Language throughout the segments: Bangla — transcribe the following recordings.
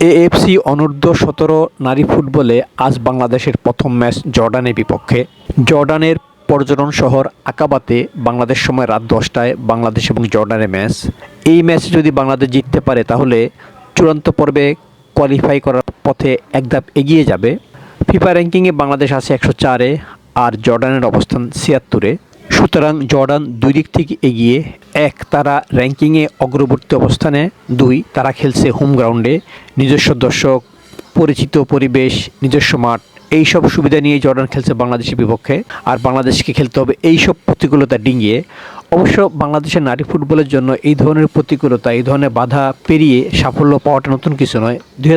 এএফসি অনূর্ধ্ব সতেরো নারী ফুটবলে আজ বাংলাদেশের প্রথম ম্যাচ জর্ডানের বিপক্ষে। জর্ডানের পর্যটন শহর আকাবাতে বাংলাদেশ সময় রাত দশটায় বাংলাদেশ এবং জর্ডানের ম্যাচ। এই ম্যাচে যদি বাংলাদেশ জিততে পারে, তাহলে চূড়ান্ত পর্বে কোয়ালিফাই করার পথে এক ধাপ এগিয়ে যাবে। ফিফা র্যাঙ্কিংয়ে বাংলাদেশ আছে একশো চারে, আর জর্ডানের অবস্থান ছিয়াত্তরে। সুতরাং জর্ডান দুই দিক থেকে এগিয়ে এক, তারা র্যাঙ্কিংয়ে অগ্রবর্তী অবস্থানে। দুই, তারা খেলছে হোম গ্রাউন্ডে নিজস্ব দর্শক, পরিচিত পরিবেশ, নিজস্ব মাঠ। এই সব সুবিধা নিয়ে জর্ডান খেলছে বাংলাদেশের বিপক্ষে। আর বাংলাদেশকে খেলতে হবে এই সব প্রতিকূলতা ডিঙিয়ে অবশ্য বাংলাদেশের নারী ফুটবলের জন্য এই ধরনের প্রতিকূলতা, এই ধরনের বাধা পেরিয়ে সাফল্য পাওয়াটা নতুন কিছু নয়। দুই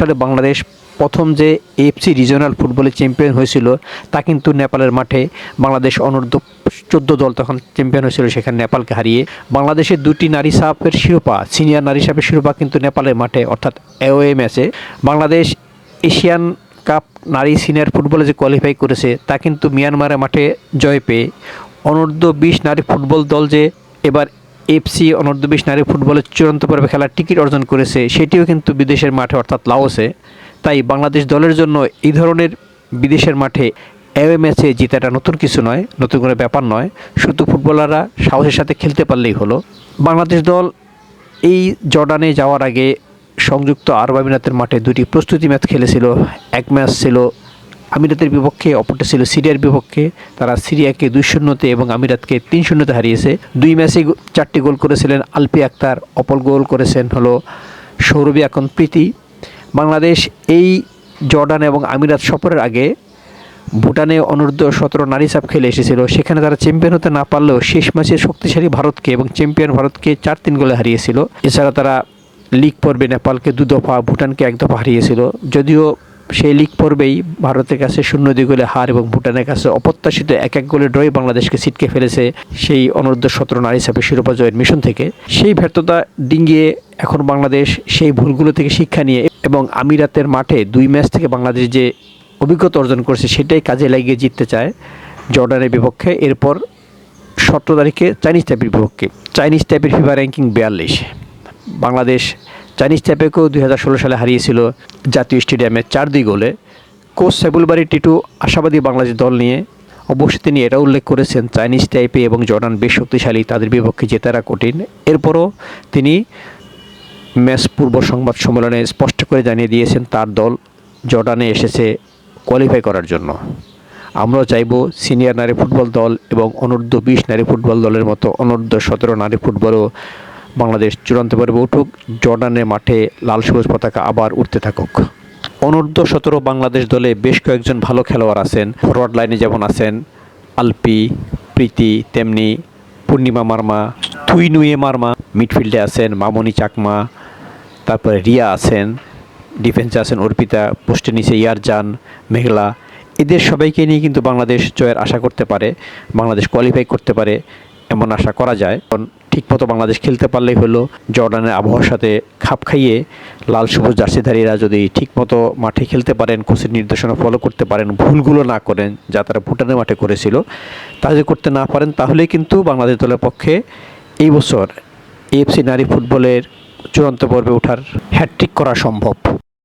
সালে বাংলাদেশ প্রথম যে এফসি রিজিওনাল ফুটবলে চ্যাম্পিয়ন হয়েছিল, তা কিন্তু নেপালের মাঠে বাংলাদেশ অনূর্ধ্ব চোদ্দ দল তখন চ্যাম্পিয়ন হয়েছিল, সেখানে নেপালকে হারিয়ে। বাংলাদেশের দুটি নারী সাপের শিরোপা সিনিয়র নারী সাপের শিরোপা কিন্তু নেপালের মাঠে, অর্থাৎ এওএ ম্যাচে বাংলাদেশ এশিয়ান কাপ নারী সিনিয়র ফুটবলে যে কোয়ালিফাই করেছে, তা কিন্তু মিয়ানমারের মাঠে জয় পেয়ে অনূর্ধ্ব বিশ নারী ফুটবল দল যে এবার এফসি অনূর্ধ্ব বিশ নারী ফুটবলের চূড়ান্ত পর্বে খেলার টিকিট অর্জন করেছে, সেটিও কিন্তু বিদেশের মাঠে, অর্থাৎ লাওসে। তাই বাংলাদেশ দলের জন্য এই ধরনের বিদেশের মাঠে এওয়ে ম্যাচে জেতাটা নতুন কিছু নয়, নতুন কোনো ব্যাপার নয়। শুধু ফুটবলাররা সাহসের সাথে খেলতে পারলেই হলো। বাংলাদেশ দল এই জর্ডানে যাওয়ার আগে সংযুক্ত আরব আমিরাতের মাঠে দুটি প্রস্তুতি ম্যাচ খেলেছিল। এক ম্যাচ ছিল আমিরাতের বিপক্ষে, অপরটা ছিল সিরিয়ার বিপক্ষে। তারা সিরিয়াকে দুই শূন্যতে এবং আমিরাতকে তিন শূন্যতে হারিয়েছে। দুই ম্যাচে চারটি গোল করেছিলেন আলপি আক্তার। অপর গোল করেছেন হলো সৌরভী আকন প্রীতি। বাংলাদেশ এই জর্ডান এবং আমিরাত সফরের আগে ভুটানে অনূর্ধ্ব সতেরো নারী সাপ খেলে এসেছিল। সেখানে তারা চ্যাম্পিয়ন হতে না পারলেও শেষ ম্যাচে শক্তিশালী ভারতকে এবং চ্যাম্পিয়ন ভারতকে চার তিন গোলে হারিয়েছিল। এছাড়া তারা লিগ পর্বে নেপালকে দু দফা ভুটানকে এক দফা হারিয়েছিল। যদিও সেই লিগ পর্বেই ভারতের কাছে শূন্য দুই গোলে হার এবং ভুটানের কাছে অপ্রত্যাশিত এক এক গোলে ড্রয় বাংলাদেশকে ছিটকে ফেলেছে সেই অনূর্ধ্ব সতেরো নারী সাপের শিরোপা জয়ের মিশন থেকে। সেই ব্যর্থতা ডিঙ্গিয়ে এখন বাংলাদেশ সেই ভুলগুলো থেকে শিক্ষা নিয়ে এবং আমিরাতের মাঠে দুই ম্যাচ থেকে বাংলাদেশ যে অভিজ্ঞতা অর্জন করেছে সেটাই কাজে লাগিয়ে জিততে চায় জর্ডানের বিপক্ষে। এরপর সতেরো তারিখে চাইনিজ টাইপের বিপক্ষে। চাইনিজ টাইপের ফিফা র্যাঙ্কিং বিয়াল্লিশ। বাংলাদেশ চাইনিজ টাইপেকেও দুই সালে হারিয়েছিল জাতীয় স্টেডিয়ামে চার দুই গোলে। কোচ সাইবুলবাড়ি টিটু আশাবাদী বাংলাদেশ দল নিয়ে অবশ্যই তিনি এটা উল্লেখ করেছেন, চাইনিজ টাইপে এবং জর্ডান বেশ শক্তিশালী, তাদের বিপক্ষে জেতারা কঠিন। এরপরও তিনি ম্যাচ পূর্ব সংবাদ সম্মেলনে স্পষ্ট করে জানিয়ে দিয়েছেন, তার দল জর্ডানে এসেছে কোয়ালিফাই করার জন্য। আমরা চাইব সিনিয়র নারী ফুটবল দল এবং অনূর্ধ্ব বিশ নারী ফুটবল দলের মতো অনূর্ধ্ব সতেরো নারী ফুটবলও বাংলাদেশ চূড়ান্ত পর্বে উঠুক। জর্ডানের মাঠে লাল সবুজ পতাকা আবার উঠতে থাকুক। অনূর্ধ্ব সতেরো বাংলাদেশ দলে বেশ কয়েকজন ভালো খেলোয়াড় আছেন। ফরওয়ার্ড লাইনে যেমন আছেন আলপি, প্রীতি, তেমনি পূর্ণিমা মার্মা থুই নুয়ে মার্মা। মিডফিল্ডে আছেন মামনি চাকমা। তারপরে রিয়া আছেন, ডিফেন্সে আছেন অর্পিতা পোস্টে নিচে ইয়ারজান, মেঘলা। এদের সবাইকে নিয়ে কিন্তু বাংলাদেশ জয়ের আশা করতে পারে, বাংলাদেশ কোয়ালিফাই করতে পারে। এমন আশা করা যায়। কারণ ঠিকমতো বাংলাদেশ খেলতে পারলেই হলো জর্ডানের আবহাওয়ার সাথে খাপ খাইয়ে লাল সবুজ জার্সিধারীরা যদি ঠিকমতো মাঠে খেলতে পারেন, কোচের নির্দেশনা ফলো করতে পারেন, ভুলগুলো না করেন, যা তারা ভুটানের মাঠে করেছিল, তা যদি করতে না পারেন তাহলে কিন্তু বাংলাদেশ দলের পক্ষে এই বছর এএফসি নারী ফুটবলের চূড়ান্ত পর্বে ওঠার হ্যাট্রিক করা সম্ভব।